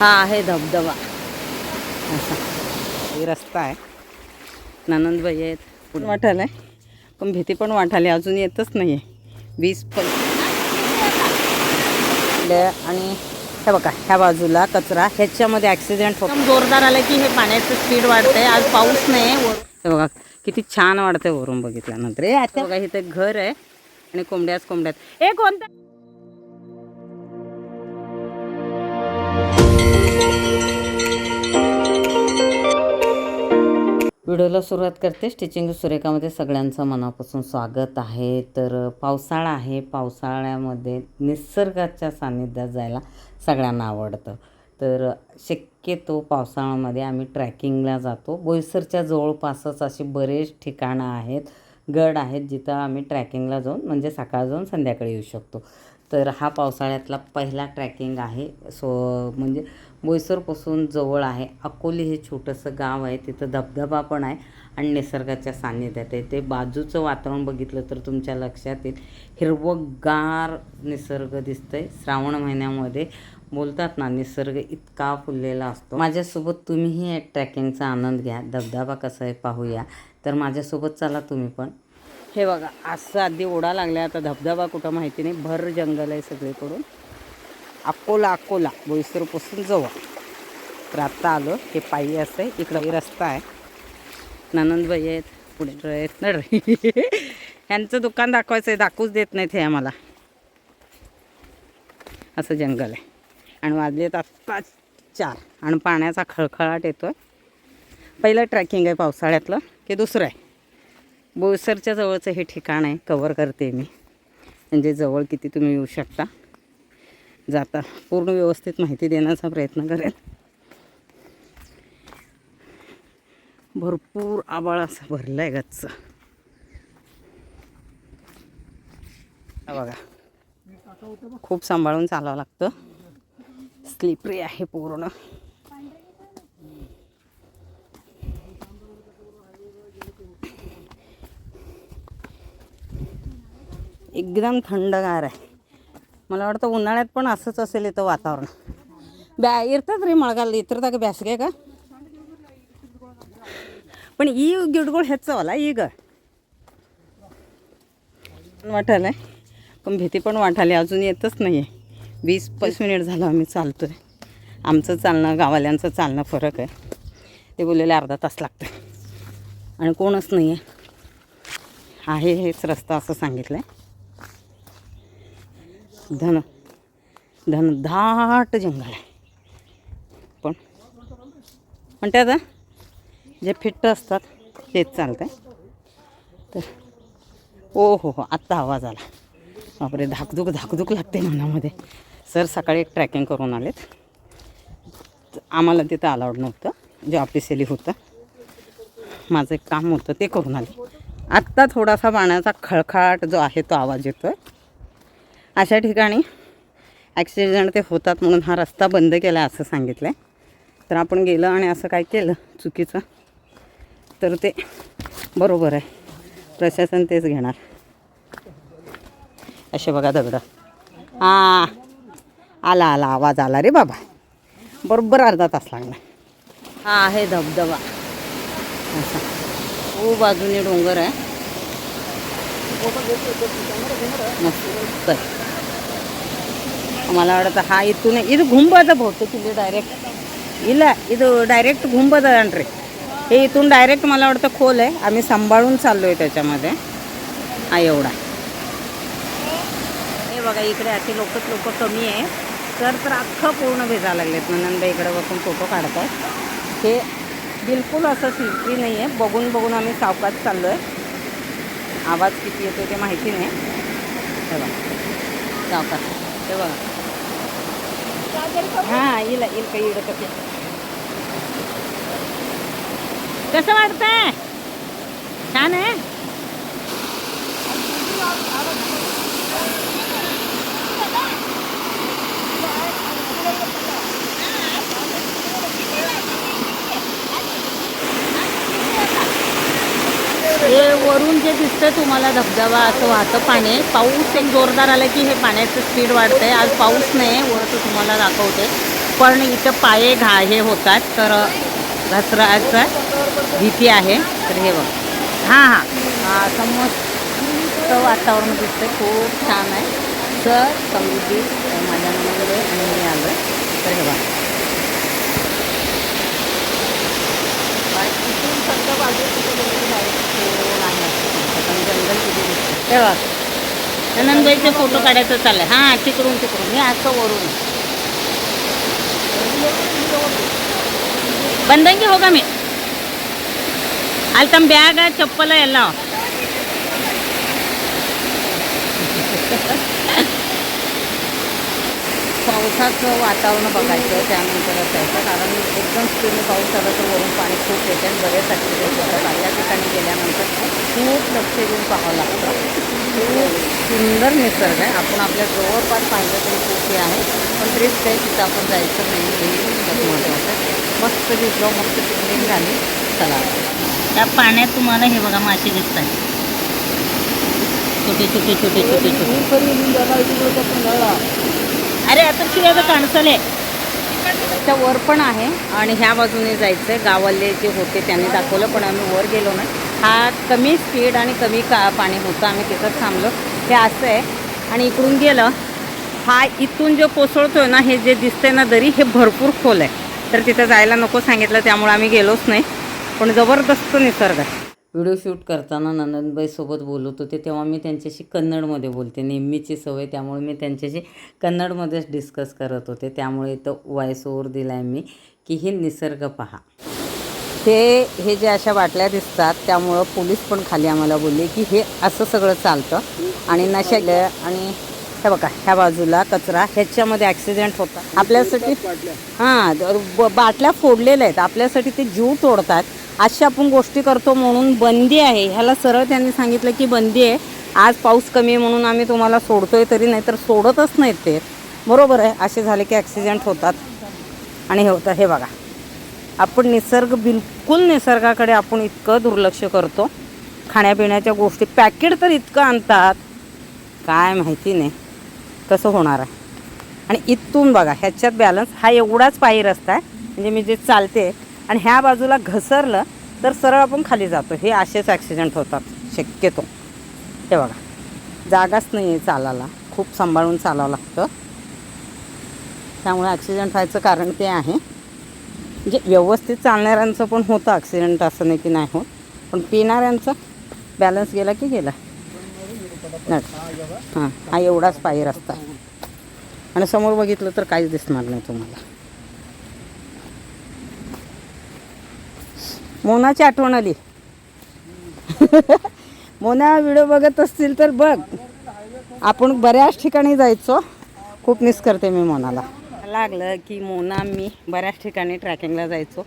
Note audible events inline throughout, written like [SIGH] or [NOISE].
हा आहे धबधबा. असा. हे रस्ता आहे. ननंदबाई आहेत. पण वाटायला पण भीती पण वाटायली अजून येतच नाही आहे वीस पण. आणि हे बघा ह्या बाजूला कचरा. ह्याच्यामध्ये ॲक्सिडेंट होतो जोरदार आलं की हे पाण्याचं स्पीड वाढतंय आज पाऊस नाही हे बघा किती छान वाटतंय वरून बघितल्यानंतर. ए आता बघा इथं घर आहे आणि कोंबड्याच कोंबड्यात ए कोणतं व्हिडिओला सुरुवात करते. स्टिचिंग सुरेखामध्ये सगळ्यांचं मनापासून स्वागत आहे. तर पावसाळा आहे. पावसाळ्यामध्ये निसर्गाच्या सान्निध्यात जायला सगळ्यांना आवडतं. तर शक्यतो पावसाळ्यामध्ये आम्ही ट्रॅकिंगला जातो. बोईसरच्या जवळपासच अशी बरेच ठिकाणं आहेत गड आहेत जिथं आम्ही ट्रॅकिंगला जाऊन म्हणजे सकाळ जाऊन संध्याकाळी येऊ शकतो. तर हा पावसाळ्यातला पहिला ट्रॅकिंग आहे. सो म्हणजे बोईसरपासून जवळ आहे. अकोली हे छोटंसं गाव आहे. तिथं धबधबा पण आहे आणि निसर्गाच्या सान्निध्यात आहे. ते बाजूचं वातावरण बघितलं तर तुमच्या लक्षात येईल. हिरवंगार निसर्ग दिसतंय. श्रावण महिन्यामध्ये बोलतात ना निसर्ग इतका फुललेला असतो. माझ्यासोबत तुम्हीही ट्रॅकिंगचा आनंद घ्या. धबधबा कसा आहे पाहूया. तर माझ्यासोबत चला तुम्ही पण. हे बघा असं आधी ओढा लागला आता धबधबा कुठं माहिती नाही. भर जंगल आहे सगळीकडून. अकोला अकोला बोईसरपासून जवळ. तर आत्ता आलो हे पायी असं आहे इकडं रस्ता आहे. ननंदबाई आहेत पुढे आहेत नड ह्यांचं दुकान दाखवायचं आहे दाखवूच देत नाहीत हे आम्हाला. असं जंगल आहे. आणि वाजलेत आत्ता चार. आणि पाण्याचा खळखळाट येतो आहे पहिलं ट्रॅकिंग आहे पावसाळ्यातलं की दुसरं आहे. बोईसरच्या जवळचं हे ठिकाण आहे कवर करते मी. म्हणजे जवळ किती तुम्ही येऊ शकता. जाता. पूर्ण व्यवस्थित माहिती देण्याचा प्रयत्न करेन भरपूर आबाळ असं भरलं आहे गच्च बघा. खूप सांभाळून चालावं लागतं. स्लिपरी आहे पूर्ण. एकदम थंडगार आहे. मला वाटतं उन्हाळ्यात पण असंच असेल इथं वातावरण ब्या इरतात रे मळगाल इतर का ब्यासगे का पण ಈ ಗಿಡಗಳು ಹೆಚ್ಚವಲ್ಲ ಈಗ वाटायला पण भीती पण वाटायली अजून येतच नाही आहे वीस पंचवीस मिनिट झालं आम्ही चालतो आहे आमचं चालणं गावाल्यांचं चालणं फरक आहे ते बोललेले अर्धा तास लागतं आणि कोणच नाही आहे आहे हेच रस्ता असं सांगितलं आहे धन धन धाट जंगल आहे. पण पण त्यात जे फिट्ट असतात तेच चालतं आहे तर ओ हो हो आत्ता आवाज आला. बापरे धाकधूक धाकधूक लागते मनामध्ये. सर सकाळी एक ट्रॅकिंग करून आलेत. तर आम्हाला तिथं अलाउड नव्हतं. जे ऑफिशियली होतं. माझं एक काम होतं ते करून आले. आत्ता थोडासा पाण्याचा खळखाट जो आहे तो आवाज येतो आहे अशा ठिकाणी ॲक्सिडेंट ते होतात म्हणून हा रस्ता बंद केला असं सांगितलं आहे तर आपण गेलं आणि असं काय केलं? चुकीचं? तर ते बरोबर आहे. प्रशासन तेच घेणार. असे बघा दगडं. हां आला आला आवाज आला रे बाबा. बरोबर अर्धा तास लागला. हा आहे धबधबा. असा. खूप बाजूने डोंगर आहे. मस्त आहे. मला ವಾಡತ್ತ ಹಾ ಇತ್ತು ಇದು ಗುಂಬದ ಬಹುತೇಕ ಇಲ್ಲಿ डायरेक्ट ಇಲ್ಲ ಇದು डायरेक्ट गुंबद आहे हे इथून डायरेक्ट मला वाटतं खोल आहे आम्ही सांभाळून चाललो आहे त्याच्यामध्ये हा एवढा हे बघा इकडे असे लोकच लोक कमी आहे तर तर अख्खं पूर्ण भिजायला लागलेत नंदा इकडे बसून फोटो काढतात हे बिलकुल असं सिल्की नाही आहे बघून बघून आम्ही सावकाश चाललो आहे आवाज किती येतो ते माहिती नाही हे बघा सावकाश हे बघा हां येईल येईल काही इकडं कसं कसं वाटतंय? छान आहे हे वरून जे दिसतं तुम्हाला धबधबा असं वाहतं पाणी पाऊस एक जोरदार आलं की हे पाण्याचं स्पीड वाढतंय. आज पाऊस नाही वरचं तुम्हाला दाखवते. पण इथं पाये घा हे होतात. तर घसराचं भीती आहे. तर हे बघ. हां हां. समोर वातावरण दिसतं खूप छान आहे. सर समृद्धी माझ्या वगैरे आणि मी आलो तर हे बघ. इथून फक्त बाजू पण जंगल किती दिसतं हे बघ नंदबाईचे फोटो काढायचं चाललंय हां तिकडून तिकडून मी असं वरून ಬಂದಂಗೆ ಹೋಗಮಿ ಅಲ್ಲಿ ತಮ್ಮ ಬ್ಯಾಗ ಚಪ್ಪಲ ಎಲ್ಲ पावसाचं वातावरण बघायचं त्यानंतर असायचं कारण एकदम स्पीडने पाऊस आला तर वरून पाणी खूप येते आणि बरेच ॲक्सिडेंट होतात. अशा ठिकाणी गेल्यानंतर खूप लक्ष देऊन पाहावं लागतं. खूप सुंदर निसर्ग आहे. आपण आपल्या जवळपास पाहिलं तरी खूप हे आहे. पण रिस्क आहे तिथं आपण जायचं नाही हे खूप महत्त्वाचं आहे. मस्त दिसलो मस्त पिकनिक झाली. चला. त्या पाण्यात तुम्हाला हे बघा मासे दिसतात छोटे छोटे छोटे छोटे छोटे. अरे आता शिवाय आहे. त्या वर पण आहे आणि ह्या बाजूने जायचं आहे गावाले जे होते त्यांनी दाखवलं पण आम्ही वर गेलो नाही. हा कमी स्पीड आणि कमी का पाणी होतं आम्ही तिथंच थांबलो. हे असं आहे. आणि इकडून गेलं हा इथून जो कोसळतोय ना हे जे दिसतंय ना दरी हे भरपूर खोल आहे. तर तिथं जायला नको सांगितलं त्यामुळे आम्ही गेलोच नाही. पण जबरदस्त निसर्ग आहे. व्हिडिओ शूट करताना नंदनबाईसोबत बोलत होते तेव्हा मी त्यांच्याशी कन्नडमध्ये बोलते. नेहमीची सवय त्यामुळे मी त्यांच्याशी कन्नडमध्येच डिस्कस करत होते. त्यामुळे तो वॉइस ओवर दिला आहे मी की हे निसर्ग पहा. ते हे जे अशा बाटल्या दिसतात त्यामुळं पोलीस पण खाली आम्हाला बोलले की हे असं सगळं चालतं. आणि नशा आणि हे बघा ह्या बाजूला कचरा ह्याच्यामध्ये ॲक्सिडेंट होता आपल्यासाठी हां ब- बाटल्या फोडलेल्या आहेत. आपल्यासाठी ते जीव तोडतात. अशा आपण गोष्टी करतो म्हणून बंदी आहे. ह्याला सरळ त्यांनी सांगितलं की बंदी आहे. आज पाऊस कमी आहे म्हणून आम्ही तुम्हाला सोडतोय तरी नाही तर सोडतच नाहीत ते. बरोबर आहे. असे झाले की ॲक्सिडेंट होतात. आणि हे होतं. हे बघा. आपण निसर्ग बिलकुल निसर्गाकडे आपण इतकं दुर्लक्ष करतो. खाण्यापिण्याच्या गोष्टी पॅकेट तर इतकं आणतात. काय माहिती नाही. कसं होणार आहे. आणि इथून बघा ह्याच्यात बॅलन्स हा एवढाच पायी रस्ता आहे. म्हणजे मी जे चालते आणि ह्या बाजूला घसरलं तर सरळ आपण खाली जातो. हे असेच ॲक्सिडेंट होतात. शक्यतो. हे बघा. जागाच नाही आहे चालायला. खूप सांभाळून चालावं लागतं. त्यामुळे ॲक्सिडेंट व्हायचं कारण ते आहे. म्हणजे व्यवस्थित चालणाऱ्यांचं पण होतं ॲक्सिडेंट असं नाही की नाही होत. पण पिणाऱ्यांचं बॅलन्स गेला की गेला. हां. हा एवढाच पायी रस्ता आणि समोर बघितलं तर काहीच दिसणार नाही तुम्हाला. मोनाची आठवण आली. [LAUGHS] मोना व्हिडिओ बघत असतील तर बघ. आपण बऱ्याच ठिकाणी जायचो. खूप मिस करते मी मोनाला. लागलं की मोना मी बऱ्याच ठिकाणी ट्रॅकिंगला जायचो.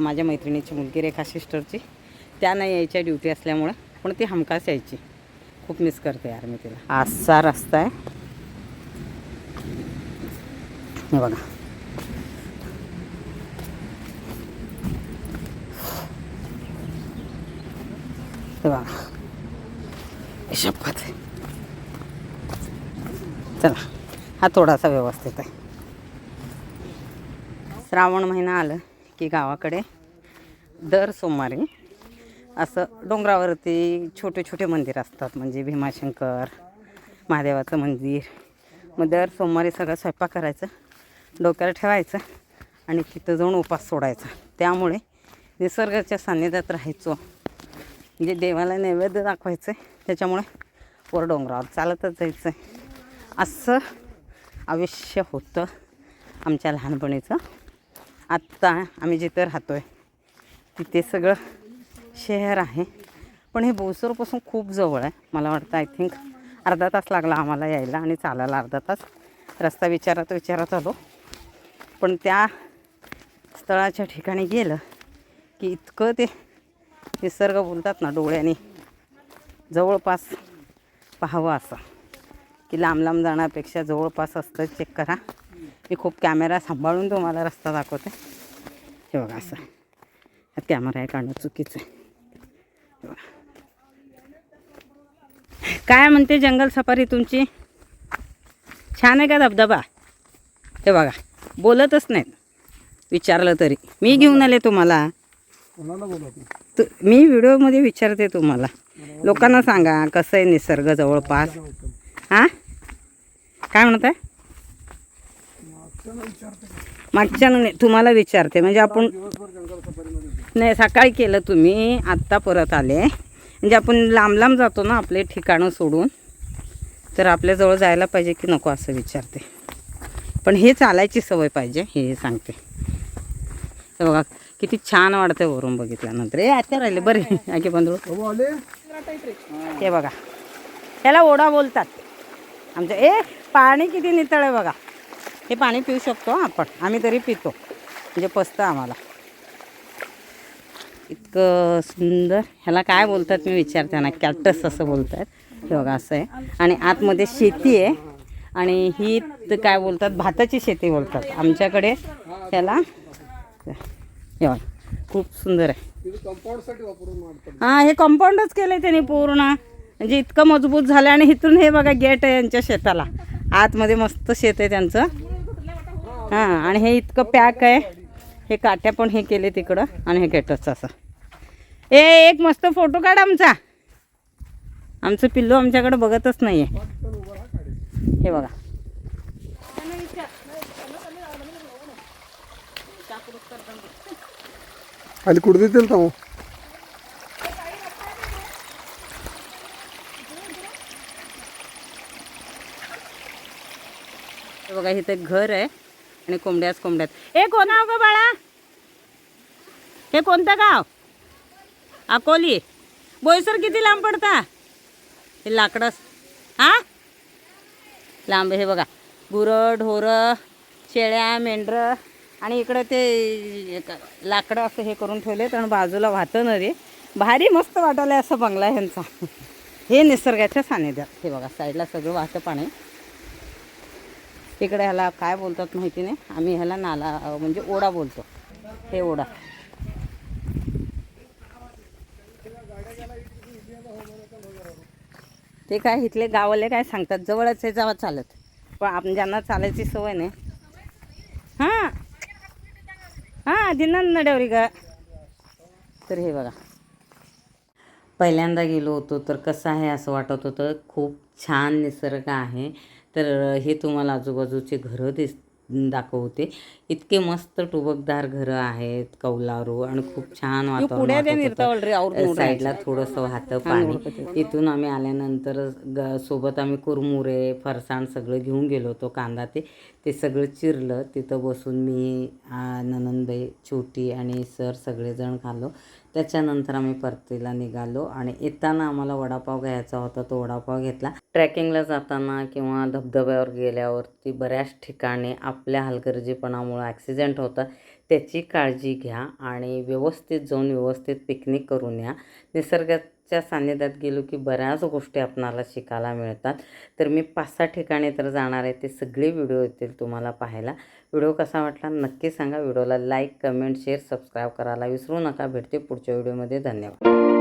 माझ्या मैत्रिणीची मुलगी रेखा सिस्टरची. त्या नाही यायच्या ड्युटी असल्यामुळं. पण ती हमखास यायची. खूप मिस करते यार मी तिला. असा रस्ता आहे. हे बघा. हे बघा शपथ चला हा थोडासा व्यवस्थित आहे. श्रावण महिना आलं की गावाकडे दर सोमवारी असं डोंगरावरती छोटे छोटे मंदिर असतात. म्हणजे भीमाशंकर महादेवाचं मंदिर. मग दर सोमवारी सगळं स्वयंपाक करायचं डोक्याला ठेवायचं आणि तिथं जाऊन उपास सोडायचा. त्यामुळे निसर्गाच्या सान्निध्यात राहायचो. म्हणजे देवाला नैवेद्य दाखवायचं आहे त्याच्यामुळे वर डोंगरावर चालतच जायचं आहे असं आयुष्य होतं आमच्या लहानपणीचं. आत्ता आम्ही जिथं राहतो आहे तिथे सगळं शहर आहे. पण हे बोसरपासून खूप जवळ आहे. मला वाटतं आय थिंक अर्धा तास लागला आम्हाला यायला आणि चालायला अर्धा तास. रस्ता विचारत विचारत आलो. पण त्या स्थळाच्या ठिकाणी गेलं की इतकं ते निसर्ग बोलतात ना डोळ्याने. जवळपास पाहावं असं. की लांब लांब जाण्यापेक्षा जवळपास असतं. चेक करा. मी खूप कॅमेरा सांभाळून तुम्हाला रस्ता दाखवते. हे बघा असं. हा कॅमेरा आहे काढणं चुकीचं आहे. बघा. काय म्हणते जंगल सफारी तुमची? छान आहे का धबधबा? हे बघा. बोलतच नाहीत. विचारलं तरी. मी घेऊन आले तुम्हाला. तु मी व्हिडिओमध्ये विचारते तुम्हाला. लोकांना सांगा कसं आहे निसर्ग जवळपास? हां? काय म्हणत आहे मागच्या नाही तुम्हाला विचारते. म्हणजे आपण नाही सकाळी केलं तुम्ही आत्ता परत आले. म्हणजे आपण लांब लांब जातो ना आपले ठिकाणं सोडून. तर आपल्याजवळ जायला पाहिजे की नको असं विचारते. पण हे चालायची सवय पाहिजे हे सांगते. बघा किती छान वाटतं वरून बघितल्यानंतर ए आता राहिले बरे. आगे बंधू हे बघा. त्याला ओढा बोलतात. आमच्या ए पाणी किती नितळ आहे बघा. हे पाणी पिऊ शकतो आपण. आम्ही तरी पितो. म्हणजे पसतं आम्हाला. इतकं सुंदर. ह्याला काय बोलतात मी विचारते ना. कॅक्टस असं बोलतात. हे बघा असं आहे. आणि आतमध्ये शेती आहे. आणि ही काय बोलतात? भाताची शेती बोलतात. आमच्याकडे त्याला हे बघा खूप सुंदर आहे. हां हे कंपाऊंडच केलं आहे त्यांनी पूर्ण. म्हणजे इतकं मजबूत झालं आणि इथून हे बघा गेट आहे यांच्या शेताला. आतमध्ये मस्त शेत आहे त्यांचं. हां आणि हे इतकं पॅक आहे. हे काट्या पण हे केले तिकडं आणि हे गेटच असं. ए एक मस्त फोटो काढ आमचा. आमचं पिल्लू आमच्याकडे बघतच नाही आहे हे बघा. खाली कुठे देतील हे बघा इथे घर आहे आणि कोंबड्याच कोंबड्यात हे कोण गाव ग बाळा? हे कोणतं गाव? अकोली. बोईसर किती लांब पडता? हे लाकडंच हां? लांब हे बघा. गुरं ढोरं शेळ्या मेंढरं. आणि इकडं ते एक लाकडं असं हे करून ठेवले आणि बाजूला वाहतं रे. भारी मस्त वाटायला असं बंगला ह्यांचा. हे निसर्गाच्या सानिध्यात. हे बघा साईडला सगळं वाहतं पाणी. तिकडे ह्याला काय बोलतात माहिती नाही. आम्ही ह्याला नाला म्हणजे ओढा बोलतो. हे ओढा. ते काय इथले गावाले काय सांगतात? जवळच हे जावा चालत. पण आपण ज्यांना चालायची सवय नाही. हां. दिना नड्यावरी ग. तर हे बघा. पहिल्यांदा गेलो होतो तर कसं आहे असं वाटत होतं. खूप छान निसर्ग आहे. तर हे तुम्हाला आजूबाजूचे घरं दिस दाखवते. इतके मस्त टुबकदार घरं आहेत कौलारू आणि खूप छान वातावरण. साईडला थोडंसं वाहतं पाणी. इथून आम्ही आल्यानंतर सोबत आम्ही कुरमुरे फरसाण सगळं घेऊन गेलो होतो कांदा ते. ते सगळं चिरलं. तिथं बसून मी ननंदबाई छोटी आणि सर सगळेजण खाल्लो. त्याच्यानंतर आम्ही परतीला निघालो आणि येताना आम्हाला वडापाव घ्यायचा होता तो वडापाव घेतला. ट्रॅकिंगला जाताना किंवा धबधब्यावर गेल्यावरती बऱ्याच ठिकाणी आपल्या हलगर्जीपणामुळे ॲक्सिडेंट होतात त्याची काळजी घ्या आणि व्यवस्थित जाऊन व्यवस्थित पिकनिक करून या. निसर्गाच्या सान्निध्यात गेलो की बऱ्याच गोष्टी आपणाला शिकायला मिळतात. तर मी पाच सहा ठिकाणी तर जाणार आहे ते सगळे व्हिडिओ येतील तुम्हाला पाहायला. व्हिडिओ कसा वाटला नक्की सांगा. व्हिडिओला लाईक कमेंट शेअर सबस्क्राईब करायला विसरू नका. भेटते पुढच्या व्हिडिओमध्ये. धन्यवाद.